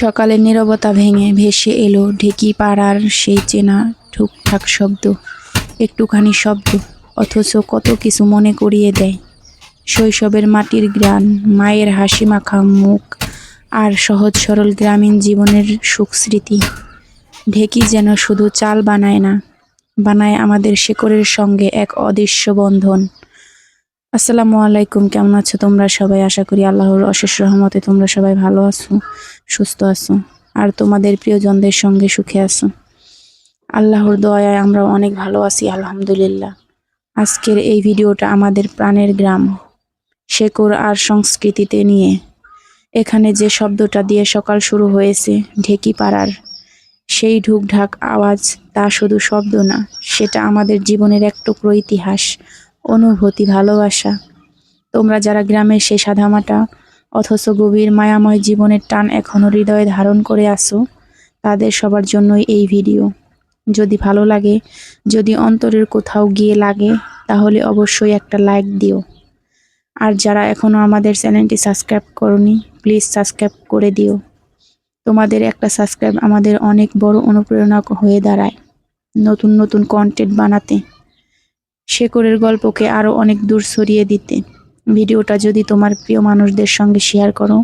সকালের নীরবতা ভেঙে ভেসে এলো ঢেকি পাড়ার সেই চেনা ঠুকঠাক শব্দ, একটুখানি শব্দ, অথচ কত কিছু মনে করিয়ে দেয়। শৈশবের মাটির গ্রান মায়ের হাসি মাখা মুখ, আর সহজ সরল গ্রামীণ জীবনের সুখ স্মৃতি। ঢেকি যেন শুধু চাল বানায় না, বানায় আমাদের শেকড়ের সঙ্গে এক অদৃশ্য বন্ধন। আসসালামু আলাইকুম, কেমন আছো তোমরা সবাই? আশা করি আল্লাহর অশেষ রহমতে তোমরা সবাই ভালো আছো, সুস্থ আছো, আর তোমাদের প্রিয়জনদের সঙ্গে সুখে আছো। আল্লাহর দয়ায় আমরা অনেক ভালো আছি, আলহামদুলিল্লাহ। আজকের এই ভিডিওটা আমাদের প্রাণের গ্রাম শেকড় আর সংস্কৃতিতে নিয়ে। এখানে যে শব্দটা দিয়ে সকাল শুরু হয়েছে, ঢেকি পাড়ার সেই ঢুকঢাক আওয়াজ, তা শুধু শব্দ না, সেটা আমাদের জীবনের এক টুকরো ইতিহাস। অনুভূতি, ভালোবাসা। তোমরা যারা গ্রামের সেই সাদামাটা অথচ গভীর মায়াময় জীবনের টান এখনও হৃদয়ে ধারণ করে আসো তাদের সবার জন্যই এই ভিডিও। যদি ভালো লাগে, যদি অন্তরের কোথাও গিয়ে লাগে, তাহলে অবশ্যই একটা লাইক দিও। আর যারা এখনও আমাদের চ্যানেলটি সাবস্ক্রাইব করনি, প্লিজ সাবস্ক্রাইব করে দিও। তোমাদের একটা সাবস্ক্রাইব আমাদের অনেক বড় অনুপ্রেরণা হয়ে দাঁড়ায় নতুন নতুন কন্টেন্ট বানাতে। শেকড়ের গল্পকে আরও অনেক দূর ছড়িয়ে দিতে। ভিডিওটা যদি তোমার প্রিয় মানুষদের সঙ্গে শেয়ার করো,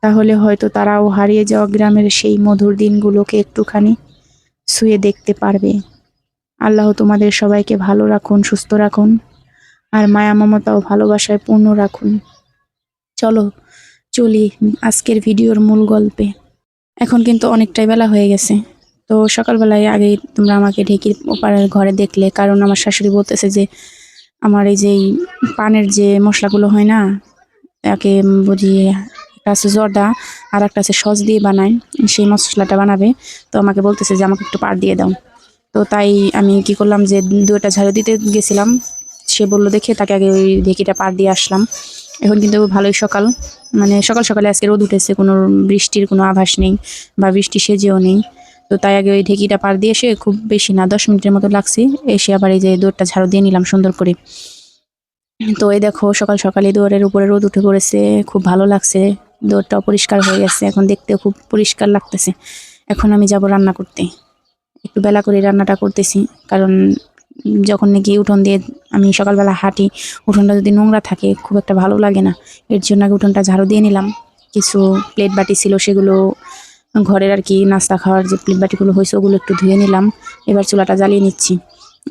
তাহলে হয়তো তারাও হারিয়ে যাওয়া গ্রামের সেই মধুর দিনগুলোকে একটুখানি শুয়ে দেখতে পারবে। আল্লাহ তোমাদের সবাইকে ভালো রাখুন, সুস্থ রাখুন, আর মায়া, মমতা ও ভালোবাসায় পূর্ণ রাখুন। চলো, চলি আজকের ভিডিওর মূল গল্পে। এখন কিন্তু অনেকটাই বেলা হয়ে গেছে। তো সকালবেলায় আগে তোমরা আমাকে ঢেকির ওপারের ঘরে দেখলে, কারণ আমার শাশুড়ি বলতেছে যে আমার এই যে পানের যে মশলাগুলো হয় না, একে বুঝি একটা আছে জর্দা আর একটা আছে সস দিয়ে বানায়, সেই মশলাটা বানাবে। তো আমাকে বলতেছে যে আমাকে একটু পার দিয়ে দাও। তো তাই আমি কি করলাম যে দুটা ঝাড়ু দিতে গেছিলাম, সে বলল দেখে তাকে আগে ওই ঢেকিটা পার দিয়ে আসলাম। এখন কিন্তু ভালোই সকাল মানে সকাল সকালে আজকে রোদ উঠেছে, কোনো বৃষ্টির কোনো আভাস নেই বা বৃষ্টি সেজেও নেই। তো তাই আগে ওই ঢেকিটা পার দিয়ে এসে খুব বেশি না, দশ মিনিটের মতো লাগছে। এসে আবার এই যে দৌড়টা ঝাড়ু দিয়ে নিলাম সুন্দর করে। তো এই দেখো, সকাল সকালে দৌড়ের উপরে রোদ উঠে পড়েছে, খুব ভালো লাগছে। দৌড়টাও পরিষ্কার হয়ে গেছে, এখন দেখতেও খুব পরিষ্কার লাগতেছে। এখন আমি যাব রান্না করতে। একটু বেলা করে রান্নাটা করতেছি, কারণ যখন নাকি উঠোন দিয়ে আমি সকালবেলা হাঁটি, উঠোনটা যদি নোংরা থাকে, খুব একটা ভালো লাগে না। এর জন্য আগে উঠোনটা ঝাড়ু দিয়ে নিলাম। কিছু প্লেট বাটি ছিল, সেগুলো ঘরের আর কি নাস্তা খাওয়ার যে প্লেট বাটিগুলো হয়েছে, ওগুলো একটু ধুয়ে নিলাম। এবার চুলাটা জ্বালিয়ে নিচ্ছি।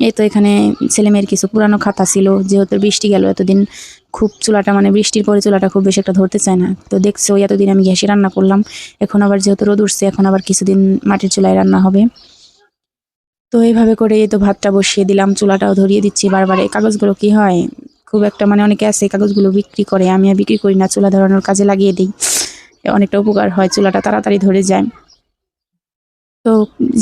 এই তো এখানে ছেলেমেয়ের কিছু পুরানো খাতা ছিল, যেহেতু বৃষ্টি গেল, এতদিন খুব চুলাটা মানে বৃষ্টির পরে চুলাটা খুব বেশি একটা ধরতে চায় না। তো দেখছ, এতদিন আমি গ্যাসে রান্না করলাম। এখন আবার যেহেতু রোদ উঠছে, এখন আবার কিছুদিন মাটির চুলায় রান্না হবে। তো এইভাবে করে এই তো ভাতটা বসিয়ে দিলাম, চুলাটাও ধরিয়ে দিচ্ছি বারবার। এই কাগজগুলো কি হয়? খুব একটা মানে অনেকে আছে কাগজগুলো বিক্রি করে, আমি আর বিক্রি করি না, চুলা ধরানোর কাজে লাগিয়ে দিই। অনেকটা উপকার হয়, চুলাটা তাড়াতাড়ি ধরে যায়। তো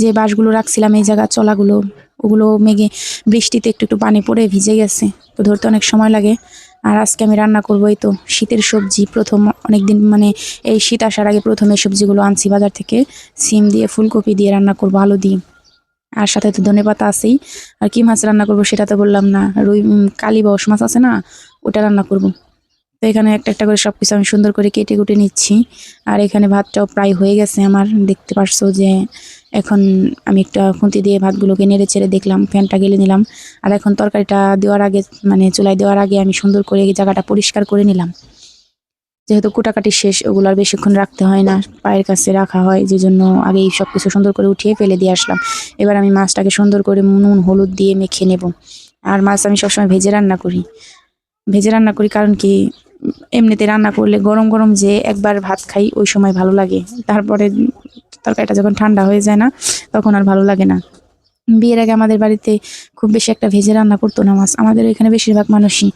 যে বাঁশগুলো রাখছিলাম, এই জায়গা চলাগুলো, ওগুলো মেঘে, বৃষ্টিতে একটু একটু পানি পড়ে ভিজে গেছে, তো ধরতে অনেক সময় লাগে। আর আজকে আমি রান্না করব এই তো শীতের সবজি, প্রথম অনেকদিন মানে এই শীত আসার আগে প্রথমে সবজিগুলো আনছি বাজার থেকে, সিম দিয়ে, ফুলকপি দিয়ে রান্না করব, আলু দিয়ে। আর সাথে তো ধনে পাতা আছেই। আর কি মাছ রান্না করব সেটা তো বললাম না, রুই কালী বাউস মাছ আছে না, ওটা রান্না করব। তো এখানে একটা একটা করে সব কিছু আমি সুন্দর করে কেটে কুটে নিচ্ছি। আর এখানে ভাতটাও প্রায় হয়ে গেছে আমার। দেখতে পারছ যে এখন আমি একটা খুঁতি দিয়ে ভাতগুলোকে নেড়ে চেড়ে দেখলাম, ফ্যানটা গেলে নিলাম। আর এখন তরকারিটা দেওয়ার আগে মানে চুলায় দেওয়ার আগে আমি সুন্দর করে জায়গাটা পরিষ্কার করে নিলাম। যেহেতু কুটাকাটি শেষ, ওগুলো আর বেশিক্ষণ রাখতে হয় না, পায়ের কাছে রাখা হয় যে জন্য আগেই সব কিছু সুন্দর করে উঠিয়ে ফেলে দিয়ে আসলাম। এবার আমি মাছটাকে সুন্দর করে নুন, হলুদ দিয়ে মেখে নেব। আর মাছ আমি সবসময় ভেজে রান্না করি। ভেজে রান্না করি, কারণ কি এমনিতে রান্না করলে গরম গরম যে একবার ভাত খাই, ওই সময় ভালো লাগে। তারপরে তরকারিটা যখন ঠান্ডা হয়ে যায় না, তখন আর ভালো লাগে না। বিয়ের আগে আমাদের বাড়িতে খুব বেশি একটা ভেজে রান্না করতো না মাছ। আমাদের এখানে বেশিরভাগ মানুষই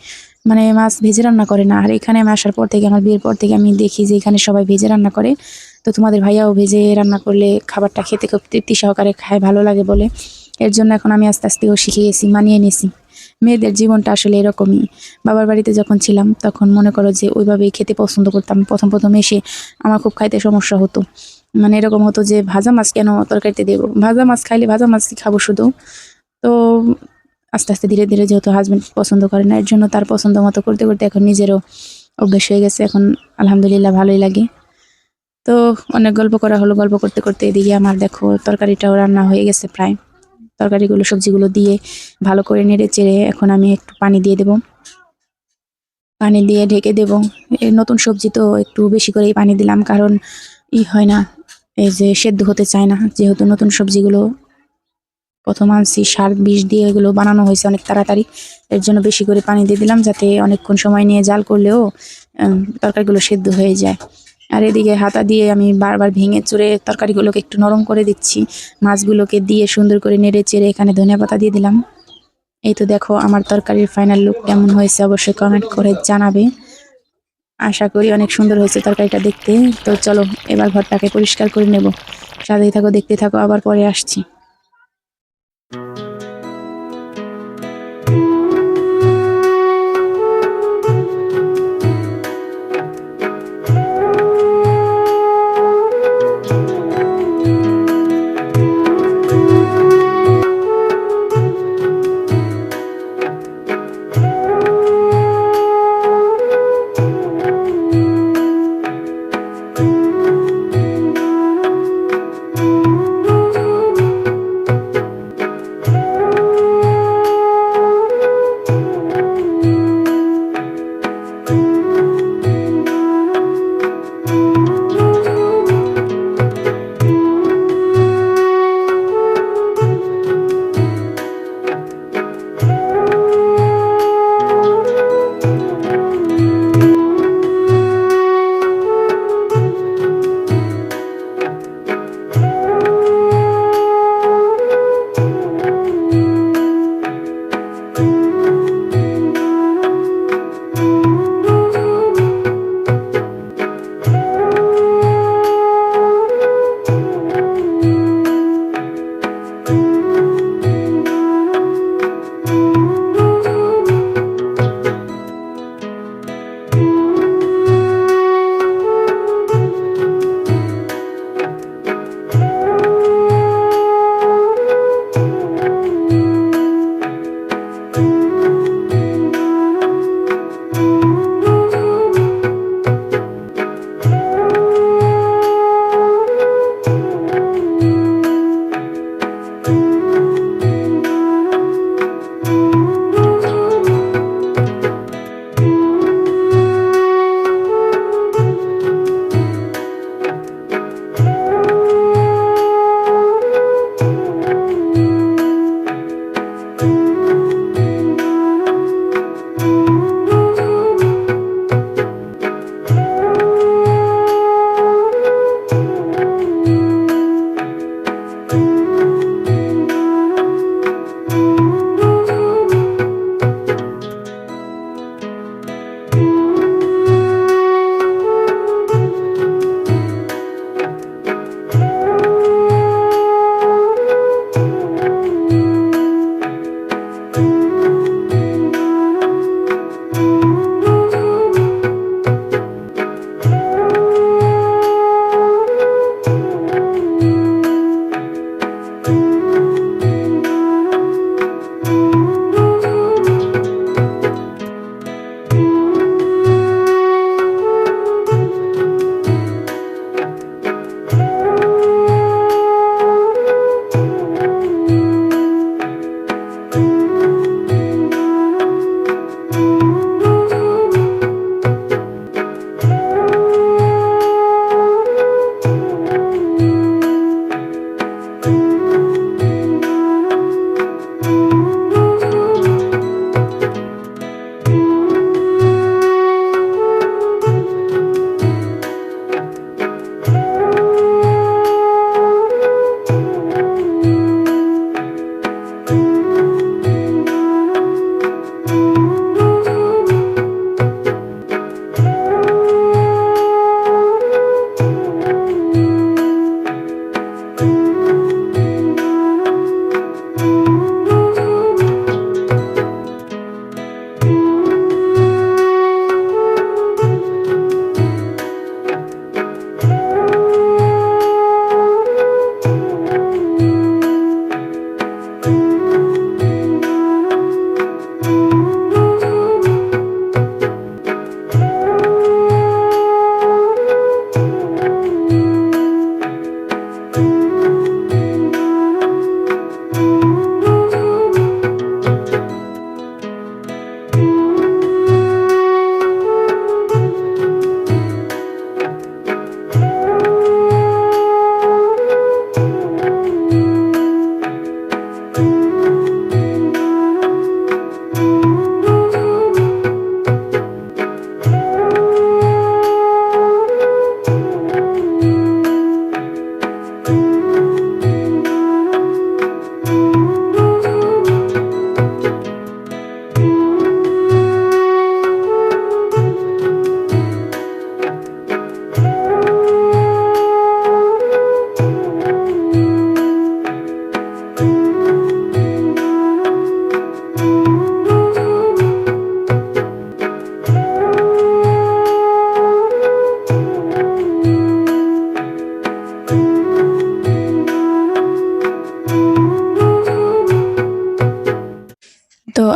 মানে মাছ ভেজে রান্না করে না। আর এখানে আমি আসার পর থেকে, আমার বিয়ের পর থেকে আমি দেখি যে এখানে সবাই ভেজে রান্না করে। তো তোমাদের ভাইয়াও ভেজে রান্না করলে খাবারটা খেতে খুব তৃপ্তি সহকারে খায়, ভালো লাগে বলে। এর জন্য এখন আমি আস্তে আস্তেও শিখে গেছি, মানিয়ে নিয়েছি। মেয়েদের জীবনটা আসলে এরকমই। বাবার বাড়িতে যখন ছিলাম, তখন মনে করো যে ওইভাবেই খেতে পছন্দ করতাম। প্রথম প্রথম এসে আমার খুব খাইতে সমস্যা হতো। মানে এরকম হতো যে ভাজা মাছ কেন তরকারিতে দেবো? ভাজা মাছ খাইলে ভাজা মাছই খাব শুধু। তো আস্তে আস্তে ধীরে ধীরে যেহেতু হাজবেন্ড পছন্দ করে না, এর জন্য তার পছন্দ মতো করতে করতে এখন নিজেরও অভ্যেস হয়ে গেছে। এখন আলহামদুলিল্লাহ ভালোই লাগে। তো অনেক গল্প করা হলো। গল্প করতে করতে এদিকে আমার দেখো তরকারিটাও রান্না হয়ে গেছে প্রায়। তরকারিগুলো, সবজিগুলো দিয়ে ভালো করে নেড়ে চেড়ে এখন আমি একটু পানি দিয়ে দেব। পানি দিয়ে ঢেকে দেব। নতুন সবজি তো একটু বেশি করেই পানি দিলাম, কারণ ই হয় না, এই যে সেদ্ধ হতে চায় না। যেহেতু নতুন সবজিগুলো প্রথম আনছি, সার, বিষ দিয়ে এগুলো বানানো হয়েছে অনেক তাড়াতাড়ি, এর জন্য বেশি করে পানি দিয়ে দিলাম যাতে অনেকক্ষণ সময় নিয়ে জাল করলেও তরকারিগুলো সেদ্ধ হয়ে যায়। আর এদিকে হাতা দিয়ে আমি বারবার ভেঙে চুরে তরকারিগুলোকে একটু নরম করে দিচ্ছি। মাছগুলোকে দিয়ে সুন্দর করে নেড়ে চেড়ে এখানে ধনিয়া পাতা দিয়ে দিলাম। এই তো দেখো আমার তরকারির ফাইনাল লুক কেমন হয়েছে অবশ্যই কমেন্ট করে জানাবে। আশা করি অনেক সুন্দর হয়েছে তরকারিটা দেখতে। তো চলো এবার ঘরটাকে পরিষ্কার করে নেব। সাথেই থাকো, দেখতে থাকো, আবার পরে আসছি।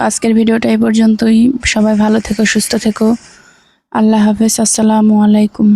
আজকের ভিডিওটা এই পর্যন্তই। সবাই ভালো থেকো সুস্থ থেকো। আল্লাহ হাফেজ আসসালামু আলাইকুম।